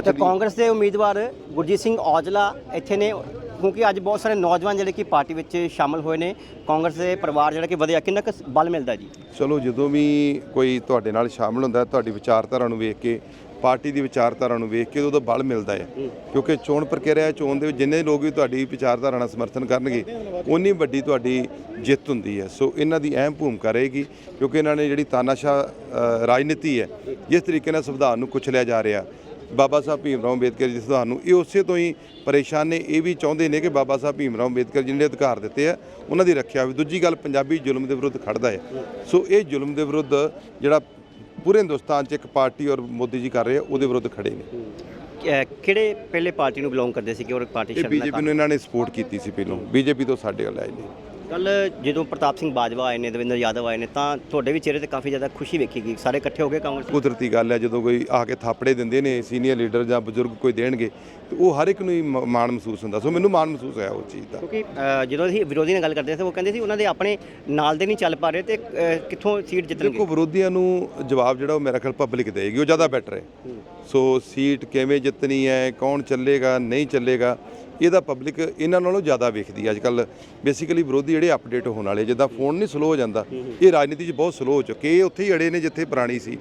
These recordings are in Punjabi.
ਤੇ। ਕਾਂਗਰਸ ਦੇ ਉਮੀਦਵਾਰ ਗੁਰਜੀਤ ਸਿੰਘ ਔਜਲਾ ਇੱਥੇ ਨੇ ਕਿਉਂਕਿ ਅੱਜ ਬਹੁਤ ਸਾਰੇ ਨੌਜਵਾਨ ਜਿਹੜੇ ਕਿ ਪਾਰਟੀ ਵਿੱਚ ਸ਼ਾਮਲ ਹੋਏ ਨੇ ਕਾਂਗਰਸ ਦੇ ਪਰਿਵਾਰ ਜਿਹੜਾ ਕਿ ਵਧਿਆ ਕਿੰਨਾ ਕੁ ਬਲ ਮਿਲਦਾ ਜੀ? ਚਲੋ ਜਦੋਂ ਵੀ ਕੋਈ ਤੁਹਾਡੇ ਨਾਲ ਸ਼ਾਮਲ ਹੁੰਦਾ ਤੁਹਾਡੀ ਵਿਚਾਰਧਾਰਾ ਨੂੰ ਵੇਖ ਕੇ ਪਾਰਟੀ ਦੀ ਵਿਚਾਰਧਾਰਾ ਨੂੰ ਵੇਖ ਕੇ ਉਹਦਾ ਬਲ ਮਿਲਦਾ ਹੈ। ਕਿਉਂਕਿ ਚੋਣ ਪ੍ਰਕਿਰਿਆ ਚੋਣ ਦੇ ਵਿੱਚ ਜਿੰਨੇ ਲੋਕ ਵੀ ਤੁਹਾਡੀ ਵਿਚਾਰਧਾਰਾ ਨਾਲ ਸਮਰਥਨ ਕਰਨਗੇ ਉਨੀ ਵੱਡੀ ਤੁਹਾਡੀ ਜਿੱਤ ਹੁੰਦੀ ਹੈ। ਸੋ ਇਹਨਾਂ ਦੀ ਅਹਿਮ ਭੂਮਿਕਾ ਰਹੇਗੀ ਕਿਉਂਕਿ ਇਹਨਾਂ ਨੇ ਜਿਹੜੀ ਤਾਨਾਸ਼ਾਹ ਅ, ਰਾਜਨੀਤੀ ਹੈ ਜਿਸ ਤਰੀਕੇ ਨਾਲ ਸੰਵਿਧਾਨ ਨੂੰ ਕੁਚਲਿਆ ਜਾ ਰਿਹਾ ਬਾਬਾ ਸਾਹਿਬ ਭੀਮ ਰਾਓ ਅੰਬੇਦਕਰ ਜੀ ਦੇ ਸੰਵਿਧਾਨ ਨੂੰ ਇਹ ਉਸੇ ਤੋਂ ਹੀ ਪਰੇਸ਼ਾਨ ਨੇ ਇਹ ਵੀ ਚਾਹੁੰਦੇ ਨੇ ਕਿ ਬਾਬਾ ਸਾਹਿਬ ਭੀਮ ਰਾਓ ਅੰਬੇਦਕਰ ਜੀ ਨੇ ਅਧਿਕਾਰ ਦਿੱਤੇ ਆ ਉਹਨਾਂ ਦੀ ਰੱਖਿਆ ਹੋਵੇ। ਦੂਜੀ ਗੱਲ ਪੰਜਾਬੀ ਜ਼ੁਲਮ ਦੇ ਵਿਰੁੱਧ ਖੜਦਾ ਹੈ। ਸੋ ਇਹ ਜ਼ੁਲਮ ਦੇ ਵਿਰੁੱਧ ਜਿਹੜਾ ਪੂਰੇ ਹਿੰਦੁਸਤਾਨ 'ਚ ਇੱਕ ਪਾਰਟੀ ਔਰ ਮੋਦੀ ਜੀ ਕਰ ਰਹੇ ਆ ਉਹਦੇ ਵਿਰੁੱਧ ਖੜੇ ਨੇ। ਕਿਹੜੇ ਪਹਿਲੇ ਪਾਰਟੀ ਨੂੰ ਬਿਲੋਂਗ ਕਰਦੇ ਸੀ ਕਿ ਉਹ ਪਾਰਟੀ ਇਹ ਬੀਜੇਪੀ ਨੂੰ ਇਹਨਾਂ ਨੇ ਸਪੋਰਟ ਕੀਤੀ ਸੀ ਪਹਿਲਾਂ। ਬੀਜੇਪੀ ਤੋਂ ਸਾਡੇ ਵੱਲ ਆਏ ਨੇ। ਕੱਲ ਜਦੋਂ ਪ੍ਰਤਾਪ ਸਿੰਘ ਬਾਜਵਾ ਆਏ ਨੇ ਦਵਿੰਦਰ ਯਾਦਵ ਆਏ ਨੇ ਤਾਂ ਤੁਹਾਡੇ ਵੀ ਚਿਹਰੇ ਤੇ ਕਾਫੀ ਜ਼ਿਆਦਾ ਖੁਸ਼ੀ ਵੇਖੀ ਗਈ। ਸਾਰੇ ਇਕੱਠੇ ਹੋ ਗਏ ਕਾਂਗਰਸ ਕੁਦਰਤੀ ਗੱਲ ਹੈ ਜਦੋਂ ਕੋਈ ਆ ਕੇ ਥਾਪੜੇ ਦਿੰਦੇ ਨੇ ਸੀਨੀਅਰ ਲੀਡਰ ਜਾਂ ਬਜ਼ੁਰਗ ਕੋਈ ਦੇਣਗੇ ਤੇ ਉਹ ਹਰ ਇੱਕ ਨੂੰ ਹੀ ਮ- ਮਾਣ ਮਹਿਸੂਸ ਹੁੰਦਾ। ਸੋ ਮੈਨੂੰ ਮਾਣ ਮਹਿਸੂਸ ਹੋਇਆ ਉਸ ਚੀਜ਼ ਦਾ। ਕਿਉਂਕਿ ਜਦੋਂ ਅਸੀਂ ਵਿਰੋਧੀ ਨਾਲ ਗੱਲ ਕਰਦੇ ਸੀ ਉਹ ਕਹਿੰਦੇ ਸੀ ਉਹਨਾਂ ਦੇ ਆਪਣੇ ਨਾਲ ਦੇ ਨਹੀਂ ਚੱਲ ਪਾ ਰਹੇ ਤੇ ਕਿੱਥੋਂ ਸੀਟ ਜਿੱਤਣਗੇ? ਦੇਖੋ ਵਿਰੋਧੀਆਂ ਨੂੰ ਜਵਾਬ ਜਿਹੜਾ ਉਹ ਮੇਰਾ ਖਿਆਲ ਪਬਲਿਕ ਦੇਗੀ ਉਹ ਜ਼ਿਆਦਾ ਬੈਟਰ ਹੈ। ਸੋ ਸੀਟ ਕਿਵੇਂ ਜਿੱਤਣੀ ਹੈ ਕੌਣ ਚੱਲੇਗਾ ਨਹੀਂ ਚੱਲੇਗਾ ਇਹਦਾ ਪਬਲਿਕ ਇਹਨਾਂ ਨਾਲੋਂ ਜ਼ਿਆਦਾ ਵੇਖਦੀ ਹੈ। ਅੱਜ ਕੱਲ ਬੇਸਿਕਲੀ ਵਿਰੋਧੀ ਜਿਹੜੇ ਅਪਡੇਟ ਹੋਣ ਵਾਲੇ ਜਿੱਦਾਂ ਫੋਨ ਨਹੀਂ ਸਲੋ ਹੋ ਜਾਂਦਾ ਇਹ ਰਾਜਨੀਤੀ 'ਚ ਬਹੁਤ ਸਲੋ ਹੋ ਚੁੱਕੇ ਇਹ ਉੱਥੇ ਹੀ ਅੜੇ ਨੇ ਜਿੱਥੇ ਪੁਰਾਣੀ ਸੀ।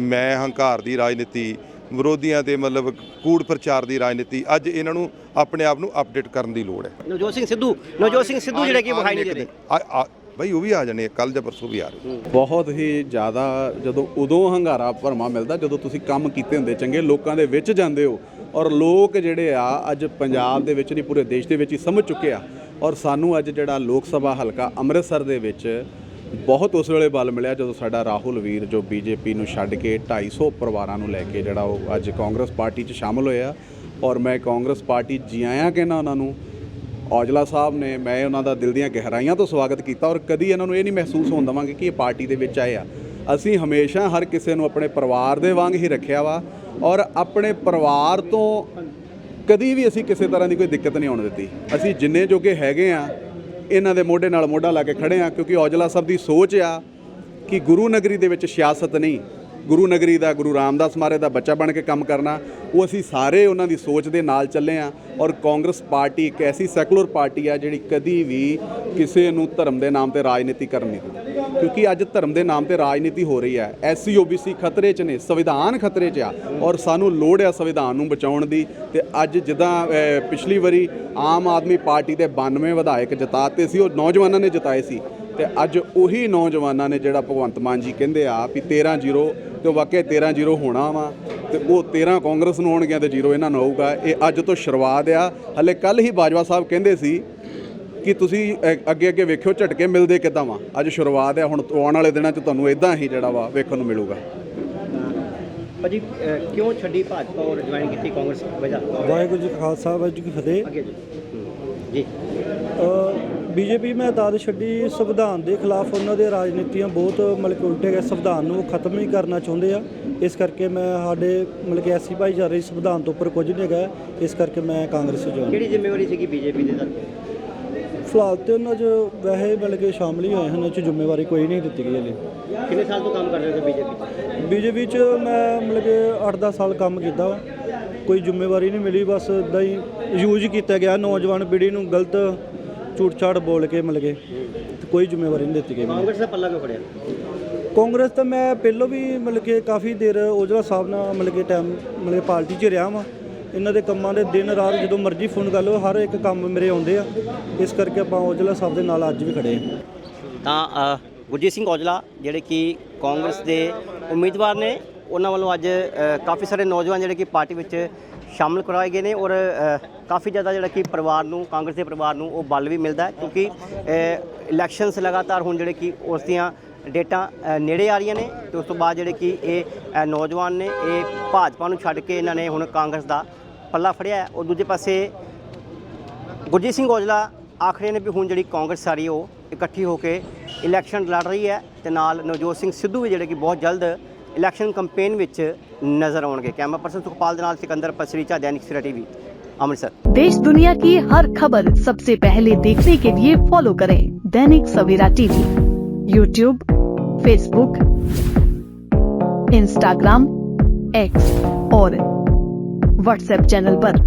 ਮੈਂ ਹੰਕਾਰ ਦੀ ਰਾਜਨੀਤੀ ਵਿਰੋਧੀਆਂ ਤੇ ਮਤਲਬ ਕੂੜ ਪ੍ਰਚਾਰ ਦੀ ਰਾਜਨੀਤੀ ਅੱਜ ਇਹਨਾਂ ਨੂੰ ਆਪਣੇ ਆਪ ਨੂੰ ਅਪਡੇਟ ਕਰਨ ਦੀ ਲੋੜ ਹੈ। ਨਵਜੋਤ ਸਿੰਘ ਸਿੱਧੂ ਨਵਜੋਤ ਸਿੰਘ ਸਿੱਧੂ ਜਿਹੜੇ ਕਿ ਵਿਖਾਈ ਨਹੀਂ ਆ- ਆ- ਬਈ ਉਹ ਵੀ ਆ ਜਾਣੇ ਕੱਲ ਜਾਂ ਪਰਸੋਂ ਵੀ ਆ ਰਹੇ ਬਹੁਤ ਹੀ ਜ਼ਿਆਦਾ ਜਦੋਂ ਉਦੋਂ ਹੰਗਾਰਾ ਭਰਮਾ ਮਿਲਦਾ, ਜਦੋਂ ਤੁਸੀਂ ਕੰਮ ਕੀਤੇ ਹੁੰਦੇ ਚੰਗੇ, ਲੋਕਾਂ ਦੇ ਵਿੱਚ ਜਾਂਦੇ ਹੋ ਔਰ ਲੋਕ ਜਿਹੜੇ ਆ, ਅੱਜ ਪੰਜਾਬ ਦੇ ਵਿੱਚ ਨਹੀਂ, ਪੂਰੇ ਦੇਸ਼ ਦੇ ਵਿੱਚ ਹੀ ਸਮਝ ਚੁੱਕੇ ਆ ਔਰ ਸਾਨੂੰ ਅੱਜ ਜਿਹੜਾ ਲੋਕ ਸਭਾ ਹਲਕਾ ਅੰਮ੍ਰਿਤਸਰ ਦੇ ਵਿੱਚ ਬਹੁਤ ਉਸ ਵੇਲੇ ਬਲ ਮਿਲਿਆ ਜਦੋਂ ਸਾਡਾ ਰਾਹੁਲ ਵੀਰ ਜੋ ਬੀਜੇਪੀ ਨੂੰ ਛੱਡ ਕੇ 250 ਪਰਿਵਾਰਾਂ ਨੂੰ ਲੈ ਕੇ ਜਿਹੜਾ ਉਹ ਅੱਜ ਕਾਂਗਰਸ ਪਾਰਟੀ 'ਚ ਸ਼ਾਮਲ ਹੋਇਆ ਔਰ ਮੈਂ ਕਾਂਗਰਸ ਪਾਰਟੀ ਜੀ ਆਇਆਂ ਕਹਿੰਦਾ ਉਹਨਾਂ ਨੂੰ ਔਜਲਾ ਸਾਹਿਬ ਨੇ ਮੈਂ ਉਹਨਾਂ ਦਾ ਦਿਲ ਦੀਆਂ ਗਹਿਰਾਈਆਂ ਤੋਂ ਸਵਾਗਤ ਕੀਤਾ ਔਰ ਕਦੀ ਇਹਨਾਂ ਨੂੰ ਇਹ ਨਹੀਂ ਮਹਿਸੂਸ ਹੋਣ ਦਵਾਂਗੇ ਕਿ ਇਹ ਪਾਰਟੀ ਦੇ ਵਿੱਚ ਆਏ ਆ। ਅਸੀਂ ਹਮੇਸ਼ਾ ਹਰ ਕਿਸੇ ਨੂੰ ਆਪਣੇ ਪਰਿਵਾਰ ਦੇ ਵਾਂਗ ਹੀ ਰੱਖਿਆ ਵਾ ਔਰ ਆਪਣੇ ਪਰਿਵਾਰ ਤੋਂ ਕਦੀ ਵੀ ਅਸੀਂ ਕਿਸੇ ਤਰ੍ਹਾਂ ਦੀ ਕੋਈ ਦਿੱਕਤ ਨਹੀਂ ਆਉਣ ਦਿੱਤੀ। ਅਸੀਂ ਜਿੰਨੇ ਜੋਗੇ ਹੈਗੇ ਆ, ਇਹਨਾਂ ਦੇ ਮੋਢੇ ਨਾਲ ਮੋਢਾ ਲਾ ਕੇ ਖੜੇ ਆ ਕਿਉਂਕਿ ਔਜਲਾ ਸਾਹਿਬ ਦੀ ਸੋਚ ਆ ਕਿ ਗੁਰੂ ਨਗਰੀ ਦੇ ਵਿੱਚ ਸਿਆਸਤ ਨਹੀਂ ਗੁਰੂ ਨਗਰੀ ਦਾ, ਗੁਰੂ ਰਾਮਦਾਸ ਮਹਾਰਾਜ ਦਾ ਬੱਚਾ ਬਣ ਕੇ ਕੰਮ ਕਰਨਾ, ਉਹ ਅਸੀਂ ਸਾਰੇ ਉਹਨਾਂ ਦੀ ਸੋਚ ਦੇ ਨਾਲ ਚੱਲੇ ਆ ਔਰ ਕਾਂਗਰਸ ਪਾਰਟੀ ਇੱਕ ਐਸੀ ਸੈਕੂਲਰ ਪਾਰਟੀ ਆ ਜਿਹੜੀ ਕਦੀ ਵੀ ਕਿਸੇ ਨੂੰ ਧਰਮ ਦੇ ਨਾਮ ਤੇ ਰਾਜਨੀਤੀ ਕਰਨ ਨਹੀਂ ਦਿੰਦੀ। ਕਿਉਂਕਿ ਅੱਜ ਧਰਮ ਦੇ ਨਾਮ ਤੇ ਰਾਜਨੀਤੀ ਹੋ ਰਹੀ ਹੈ। ਐਸਸੀ ਓਬੀਸੀ ਖਤਰੇ 'ਚ ਨੇ, ਸੰਵਿਧਾਨ ਖਤਰੇ 'ਚ ਆ ਔਰ ਸਾਨੂੰ ਲੋੜ ਆ ਸੰਵਿਧਾਨ ਨੂੰ ਬਚਾਉਣ ਦੀ ਤੇ ਅੱਜ ਜਿੱਦਾਂ ਪਿਛਲੀ ਵਾਰੀ ਆਮ ਆਦਮੀ ਪਾਰਟੀ ਦੇ 92 ਵਿਧਾਇਕ ਜਿਤਾਤੇ ਸੀ, ਉਹ ਨੌਜਵਾਨਾਂ ਨੇ ਜਿਤਾਏ ਸੀ। ਤੇ ਅੱਜ ਉਹੀ ਨੌਜਵਾਨਾਂ ਨੇ ਜਿਹੜਾ ਭਗਵੰਤ ਮਾਨ ਜੀ ਕਹਿੰਦੇ ਆ ਵੀ 13-0 ਤੇ ਉਹ ਵਾਕਿਆ 13-0 ਹੋਣਾ ਵਾ ਤੇ ਉਹ 13 ਕਾਂਗਰਸ ਨੂੰ ਹੋਣਗੀਆਂ ਤੇ 0 ਇਹਨਾਂ ਨੂੰ ਆਊਗਾ। ਇਹ ਅੱਜ ਤੋਂ ਸ਼ੁਰੂਆਤ ਆ। ਹਲੇ ਕੱਲ ਹੀ ਬਾਜਵਾ ਸਾਹਿਬ ਕਹਿੰਦੇ ਸੀ ਕਿ ਤੁਸੀਂ ਅੱਗੇ ਅੱਗੇ ਵੇਖਿਓ ਝਟਕੇ ਮਿਲਦੇ ਕਿੱਦਾਂ ਵਾ। ਅੱਜ ਸ਼ੁਰੂਆਤ ਆ ਹੁਣ ਆਉਣ ਵਾਲੇ ਦਿਨਾਂ 'ਚ ਤੁਹਾਨੂੰ ਇਦਾਂ ਹੀ ਜਿਹੜਾ ਵਾ ਵੇਖਣ ਨੂੰ ਮਿਲੂਗਾ। ਭਾਜੀ ਕਿਉਂ ਛੱਡੀ ਭਾਜਪਾ ਔਰ ਜੁਆਇਨ ਕੀਤੀ ਕਾਂਗਰਸ? ਵਜ੍ਹਾ? ਵਾਹਿਗੁਰੂ ਜੀ ਖਾਲਸਾ ਵਾਹਿਗੁਰੂ ਜੀ ਫਤਿਹ। ਜੀ। ਬੀਜੇਪੀ ਮੈਂ ਦਾਦ ਛੱਡੀ ਸੰਵਿਧਾਨ ਦੇ ਖਿਲਾਫ ਉਹਨਾਂ ਦੇ ਰਾਜਨੀਤੀਆਂ ਬਹੁਤ ਮਤਲਬ ਕਿ ਉਲਟੇ ਗਏ। ਸੰਵਿਧਾਨ ਨੂੰ ਖਤਮ ਹੀ ਕਰਨਾ ਚਾਹੁੰਦੇ ਆ। ਇਸ ਕਰਕੇ ਮੈਂ ਸਾਡੇ ਮਤਲਬ ਕਿ ਐਸੀ ਭਾਈਚਾਰੇ ਸੰਵਿਧਾਨ ਤੋਂ ਉੱਪਰ ਕੁਝ ਨਹੀਂ ਹੈਗਾ। ਇਸ ਕਰਕੇ ਮੈਂ ਕਾਂਗਰਸ ਜੁਆਇਨ ਕਿਹੜੀ ਜ਼ਿੰਮੇਵਾਰੀ ਸੀਗੀ ਬੀਜੇਪੀ ਦੇ ਨਾਲ ਫਿਲਹਾਲ ਤੇ ਉਹਨਾਂ 'ਚ ਵੈਸੇ ਮਤਲਬ ਕਿ ਸ਼ਾਮਲ ਹੀ ਹੋਏ ਹਨ ਉਹ 'ਚ ਜ਼ਿੰਮੇਵਾਰੀ ਕੋਈ ਨਹੀਂ ਦਿੱਤੀ ਗਈ ਹਲੇ। ਕਿੰਨੇ ਸਾਲ ਤੋਂ ਕੰਮ ਕਰ ਰਹੇ ਹੋ ਬੀਜੇਪੀ ਬੀਜੇਪੀ 'ਚ ਮੈਂ ਮਤਲਬ ਕਿ 8-10 ਸਾਲ ਕੰਮ ਕੀਤਾ ਵਾ। ਕੋਈ ਜ਼ਿੰਮੇਵਾਰੀ ਨਹੀਂ ਮਿਲੀ ਬਸ ਇਦਾਂ ਹੀ ਯੂਜ਼ ਕੀਤਾ ਗਿਆ। ਨੌਜਵਾਨ ਪੀੜ੍ਹੀ ਨੂੰ ਗਲਤ ਝੂਠ ਛਾੜ ਬੋਲ ਕੇ ਮਤਲਬ ਕਿ ਤੇ ਕੋਈ ਜ਼ਿੰਮੇਵਾਰੀ ਨਹੀਂ ਦਿੱਤੀ ਗਈ ਮੈਨੂੰ। ਕਾਂਗਰਸ ਦਾ ਪੱਲਾ ਕਿਉਂ ਫੜਿਆ? ਕਾਂਗਰਸ ਤਾਂ ਮੈਂ ਪਹਿਲਾਂ ਵੀ ਮਤਲਬ ਕਿ ਕਾਫੀ ਦੇਰ ਔਜਲਾ ਸਾਹਿਬ ਨਾਲ ਮਤਲਬ ਕਿ ਟਾਈਮ ਮਤਲਬ ਕਿ ਪਾਰਟੀ 'ਚ ਰਿਹਾ ਵਾਂ। ਇਹਨਾਂ ਦੇ ਕੰਮਾਂ ਦੇ ਦਿਨ ਰਾਤ ਜਦੋਂ ਮਰਜ਼ੀ ਫੋਨ ਕਰ ਲਓ ਹਰ ਇੱਕ ਕੰਮ ਮੇਰੇ ਆਉਂਦੇ ਆ। ਇਸ ਕਰਕੇ ਆਪਾਂ ਔਜਲਾ ਸਾਹਿਬ ਦੇ ਨਾਲ ਅੱਜ ਵੀ ਖੜੇ ਹਾਂ। ਤਾਂ ਅ, ਗੁਰਜੀਤ ਸਿੰਘ ਔਜਲਾ ਜਿਹੜੇ ਕਿ ਕਾਂਗਰਸ ਦੇ ਉਮੀਦਵਾਰ ਨੇ ਉਹਨਾਂ ਵੱਲੋਂ ਅੱਜ ਕਾਫੀ ਸਾਰੇ ਨੌਜਵਾਨ ਜਿਹੜੇ ਕਿ ਪਾਰਟੀ ਵਿੱਚ ਸ਼ਾਮਲ ਕਰਵਾਏ ਗਏ ਨੇ ਔਰ ਕਾਫੀ ਜ਼ਿਆਦਾ ਜਿਹੜਾ ਕਿ ਪਰਿਵਾਰ ਨੂੰ, ਕਾਂਗਰਸ ਦੇ ਪਰਿਵਾਰ ਨੂੰ ਉਹ ਬਲ ਵੀ ਮਿਲਦਾ ਕਿਉਂਕਿ ਇਲੈਕਸ਼ਨਸ ਲਗਾਤਾਰ ਹੁਣ ਜਿਹੜੇ ਕਿ ਉਸ ਦੀਆਂ ਡੇਟਾਂ ਨੇੜੇ ਆ ਰਹੀਆਂ ਨੇ ਤੇ ਉਸ ਤੋਂ ਬਾਅਦ ਜਿਹੜੇ ਕਿ ਇਹ ਨੌਜਵਾਨ ਨੇ, ਇਹ ਭਾਜਪਾ ਨੂੰ ਛੱਡ ਕੇ ਇਹਨਾਂ ਨੇ ਹੁਣ ਕਾਂਗਰਸ ਦਾ ਪੱਲਾ ਫੜਿਆ ਔਰ ਦੂਜੇ ਪਾਸੇ ਗੁਰਜੀਤ ਸਿੰਘ ਔਜਲਾ ਆਖਰੇ ਨੇ ਵੀ ਹੁਣ ਜਿਹੜੀ ਕਾਂਗਰਸ ਸਾਰੀ ਉਹ ਇਕੱਠੀ ਹੋ ਕੇ ਇਲੈਕਸ਼ਨ ਲੜ ਰਹੀ ਹੈ ਤੇ ਨਾਲ ਨਵਜੋਤ ਸਿੰਘ ਸਿੱਧੂ ਵੀ ਜਿਹੜੇ ਕਿ ਬਹੁਤ ਜਲਦ ਇਲੈਕਸ਼ਨ ਕੈਂਪੇਨ ਵਿੱਚ ਨਜ਼ਰ ਆਉਣਗੇ ਕੈਮਰਾ ਪਰਸਨ ਸੁਖਪਾਲ ਦੇ ਨਾਲ ਸਿਕੰਦਰ ਪਸਰੀਚਾ ਦੈਨਿਕ ਸਵੇਰਾ ਟੀਵੀ ਅੰਮ੍ਰਿਤਸਰ देश दुनिया की हर खबर सबसे पहले देखने के लिए फॉलो करें Dainik Savera TV YouTube Facebook Instagram X और व्हाट्सएप चैनल पर।